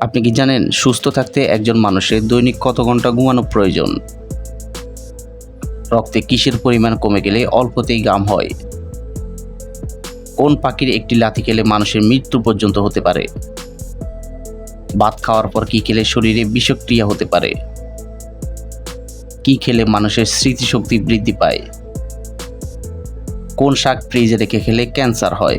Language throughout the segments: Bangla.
আপনি কি জানেন সুস্থ থাকতে একজন মানুষের দৈনিক কত ঘণ্টা ঘুমানো প্রয়োজন? রক্তে কিসের পরিমাণ কমে গেলে অল্পতেই গাম হয়? কোন পাখির একটি লাথি খেলে মানুষের মৃত্যু পর্যন্ত হতে পারে? ভাত খাওয়ার পর কি খেলে শরীরে বিষক্রিয়া হতে পারে? কি খেলে মানুষের স্মৃতিশক্তি বৃদ্ধি পায়? কোন শাক ফ্রিজে রেখে খেলে ক্যান্সার হয়?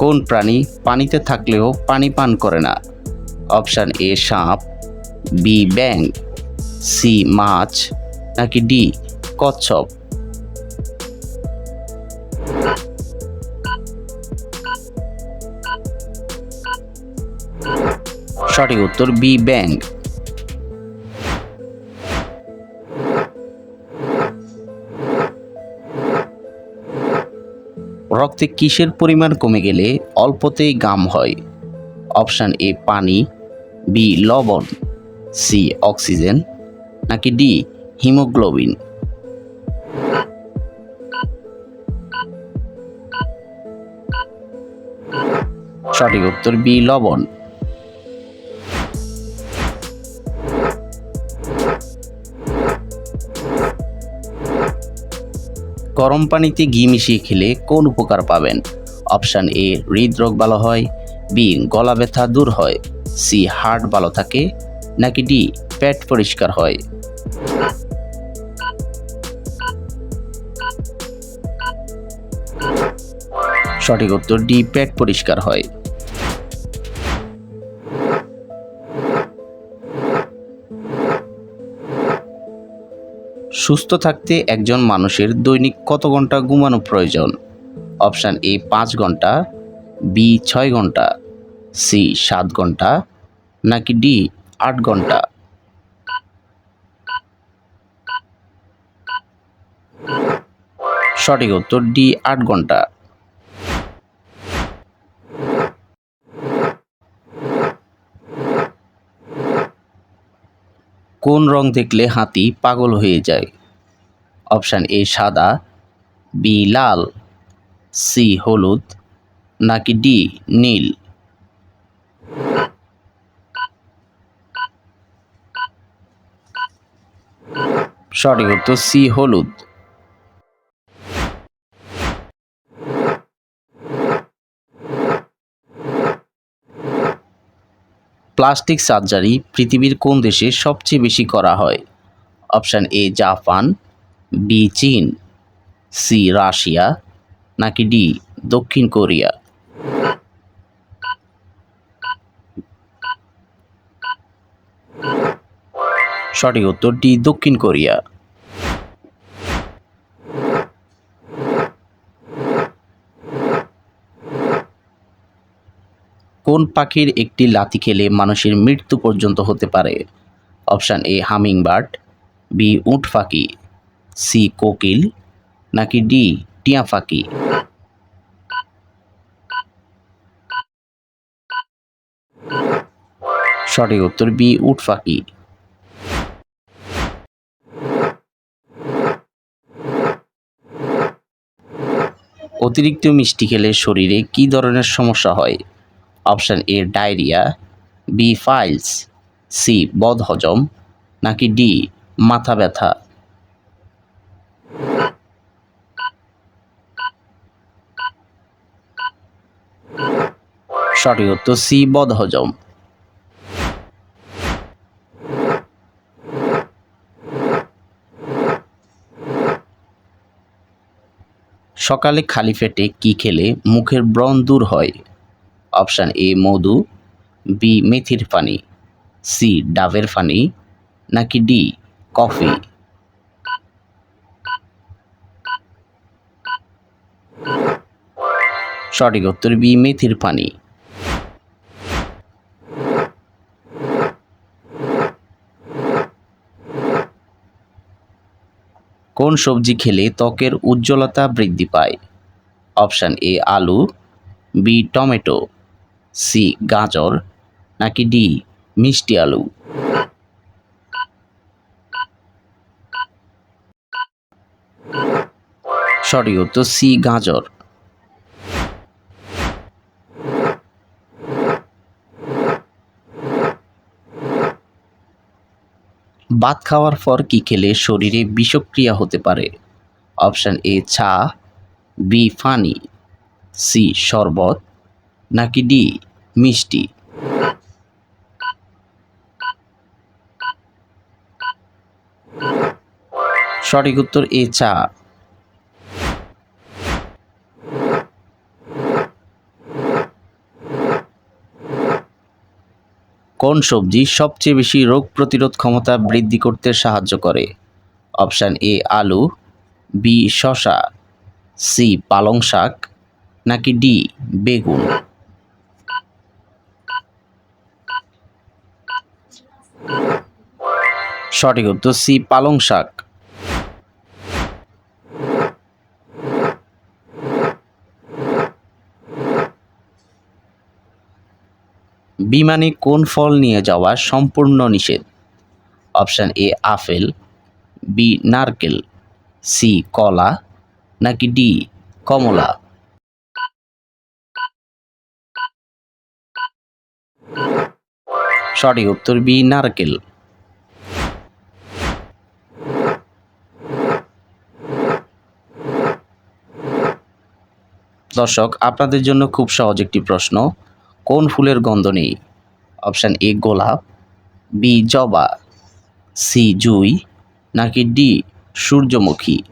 কোন প্রাণী পানিতে থাকলেও পানি পান করে না? অপশান এ, সাপ, বি ব্যাং সি, মাছ, নাকি ডি, কচ্ছপ? সঠিক উত্তর, বি ব্যাং রক্তে কিসের পরিমাণ কমে গেলে অল্পতেই গাম হয়? অপশান এ, পানি, বি, লবণ, সি, অক্সিজেন, নাকি ডি, হিমোগ্লোবিন? সঠিক উত্তর, বি, লবণ। গরম পানিতে ঘি মিশিয়ে খেলে কোন উপকার পাবেন? অপশান এ, হৃদরোগ ভালো হয়। বি, গলা ব্যথা দূর হয়। সি, হার্ট ভালো থাকে। নাকি ডি, পেট পরিষ্কার হয়। সঠিক উত্তর ডি, পেট পরিষ্কার হয়। সুস্থ থাকতে একজন মানুষের দৈনিক কত ঘণ্টা ঘুমানো প্রয়োজন? অপশান এ, পাঁচ ঘণ্টা, বি, ছয় ঘণ্টা, সি, সাত ঘণ্টা, নাকি ডি, আট ঘণ্টা? সঠিক উত্তর ডি, আট ঘণ্টা। কোন রং দেখলে হাতি পাগল হয়ে যায়? অপশান এ সাদা, বি লাল, সি হলুদ, নাকি ডি নীল? সঠিক উত্তর সি হলুদ। প্লাস্টিক সার্জারি পৃথিবীর কোন দেশে সবচেয়ে বেশি করা হয়? অপশান এ জাপান বি চীন, সি রাশিয়া, নাকি ডি দক্ষিণ কোরিয়া? সঠিক উত্তর, ডি দক্ষিণ কোরিয়া। কোন পাখির একটি লাথি খেলে মানুষের মৃত্যু পর্যন্ত হতে পারে? অপশান এ, হামিংবার্ড, বি উট পাখি সি কোকিল নাকি ডি টিয়া পাখি সঠিক উত্তর বি উট পাখি অতিরিক্ত মিষ্টি খেলে শরীরে কী ধরনের সমস্যা হয়? Option A, diarrhoea, B, piles, C, বদহজম, নাকি ডি, মাথা ব্যথা? সঠিক উত্তর সি, বদহজম। সকালে খালি পেটে কী খেলে মুখের ব্রণ দূর হয়? অপশান এ, মধু, বি, মেথির পানি, সি, ডাবের পানি, নাকি ডি, কফি? সঠিক উত্তর বি, মেথির পানি। কোন সবজি খেলে ত্বকের উজ্জ্বলতা বৃদ্ধি পায়? অপশান এ, আলু, বি, টমেটো, সি, গাজর, নাকি ডি, মিষ্টি আলু? সরি তো সি, গাজর। ভাত খাওয়ার পর কি খেলে শরীরে বিষক্রিয়া হতে পারে? অপশান এ চা বি, ফানি। সি, শরবত। নাকি ডি, মিষ্টি। সঠিক উত্তর এ চা কোন সবজি সবচেয়ে বেশি রোগ প্রতিরোধ ক্ষমতা বৃদ্ধি করতে সাহায্য করে? অপশান এ, আলু, বি শশা সি, পালং শাক, নাকি ডি, বেগুন? সঠিক উত্তর সি, পালং শাক। বিমানে কোন ফল নিয়ে যাওয়া সম্পূর্ণ নিষেধ? অপশান এ, আপেল, বি, নারকেল, সি, কলা, নাকি ডি, কমলা? সঠিক উত্তর বি, নারকেল। দর্শক, আপনাদের জন্য খুব সহজ একটি প্রশ্ন। কোন ফুলের গন্ধ নেই? অপশান এ, গোলাপ, বি, জবা, সি, জুই, নাকি ডি, সূর্যমুখী?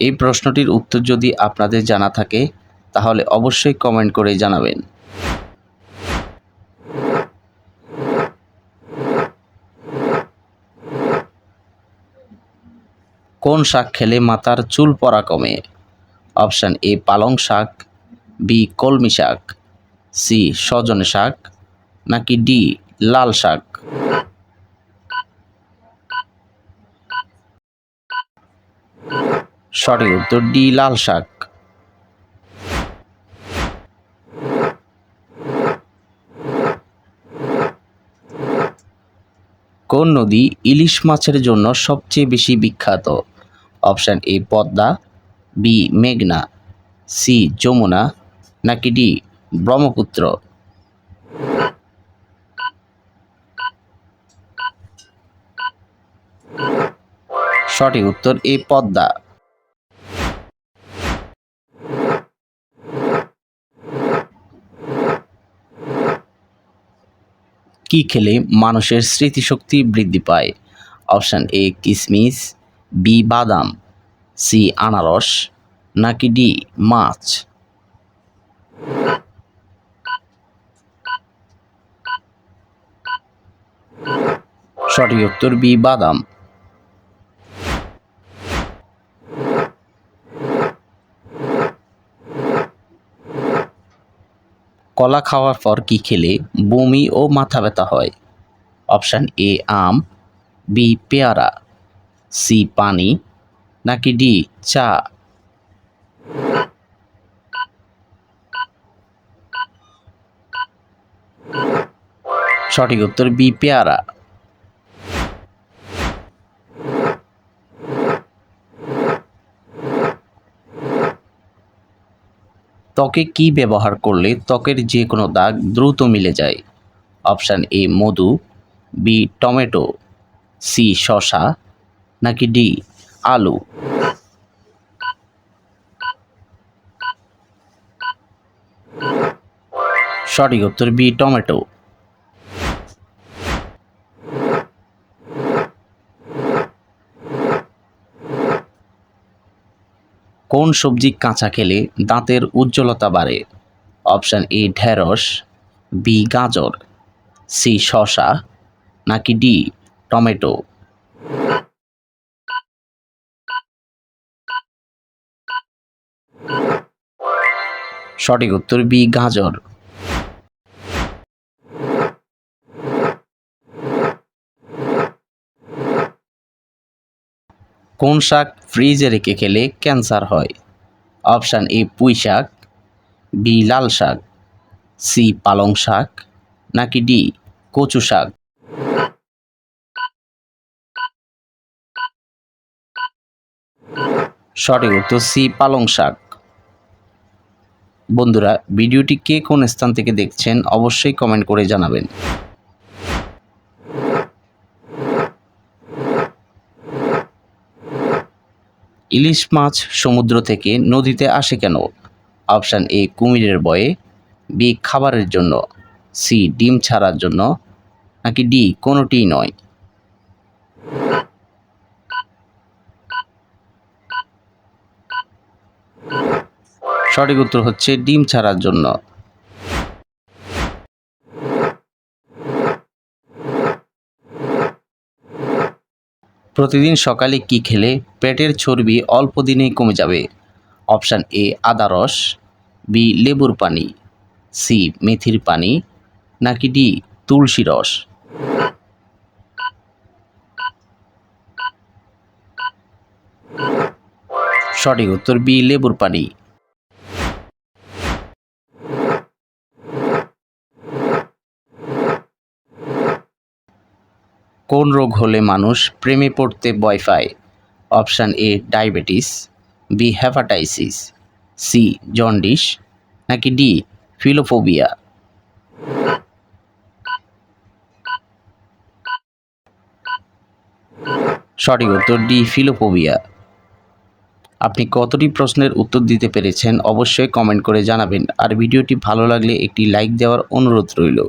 এই প্রশ্নটির উত্তর যদি আপনাদের জানা থাকে, তাহলে অবশ্যই কমেন্ট করে জানাবেন। কোন শাক খেলে মাথার চুল পড়া কমে? অপশান এ, পালং শাক বি কলমি শাক সি সজনে শাক, নাকি ডি লাল শাক? সঠিক উত্তর ডি লাল শাক। কোন নদী ইলিশ মাছের জন্য সবচেয়ে বেশি বিখ্যাত? অপশান এ পদ্মা, বি মেঘনা, সি যমুনা, নাকি ডি ব্রহ্মপুত্র? সঠিক উত্তর এ পদ্মা। কি খেলে মানুষের স্মৃতিশক্তি বৃদ্ধি পায়? অপশান এ কিসমিস বি বাদাম, সি আনারস, নাকি ডি মাছ? সঠিক উত্তর বি বাদাম। কলা খাওয়ার পর কি খেলে বমি ও মাথা ব্যথা হয়? অপশান এ আম, বি পেয়ারা। সি পানি, নাকি ডি চা? সঠিক উত্তর বি পেয়ারা। ত্বকে কি ব্যবহার করলে ত্বকের যে কোনো দাগ দ্রুত মিলে যায়? অপশান এ মধু, বি টমেটো, সি শশা নাকি ডি? আলু। সঠিক উত্তর বি, টমেটো। কোন সবজি কাঁচা খেলে দাঁতের উজ্জ্বলতা বাড়ে? অপশান এ, ঢেঁড়স, বি, গাজর, সি শশা নাকি ডি, টমেটো? সঠিক উত্তর বি, গাজর। কোন শাক ফ্রিজে রেখে খেলে ক্যান্সার হয়? অপশান এ, পুঁই শাক, বি, লাল শাক, সি, পালং শাক, নাকি ডি, কচু শাক? সঠিক উত্তর সি, পালং শাক। বন্ধুরা, ভিডিওটি কে কোন স্থান থেকে দেখছেন অবশ্যই কমেন্ট করে জানাবেন। ইলিশ মাছ সমুদ্র থেকে নদীতে আসে কেন? অপশান এ, কুমিরের বয়ে বি, খাবারের জন্য, সি, ডিম ছাড়ার জন্য, নাকি ডি, কোনোটিই নয়। সঠিক উত্তর হচ্ছে ডিম ছাড়ার জন্য। প্রতিদিন সকালে কি খেলে পেটের চর্বি অল্প দিনেই কমে যাবে? অপশান এ, আদা রস, বি, লেবুর পানি, সি, মেথির পানি, নাকি ডি, তুলসী রস। সঠিক উত্তর বি, লেবুর পানি। কোন রোগ হলে মানুষ প্রেমে পড়তে ভয় পায়? Option A, diabetes, B hepatitis C, jaundice, নাকি ডি, ফিলোফোবিয়া? সঠিক উত্তর, ডি, ফিলোফোবিয়া। আপনি কতটি প্রশ্নের উত্তর দিতে পেরেছেন অবশ্যই কমেন্ট করে জানাবেন। আর ভিডিওটি ভালো লাগলে একটি লাইক দেওয়ার অনুরোধ রইল।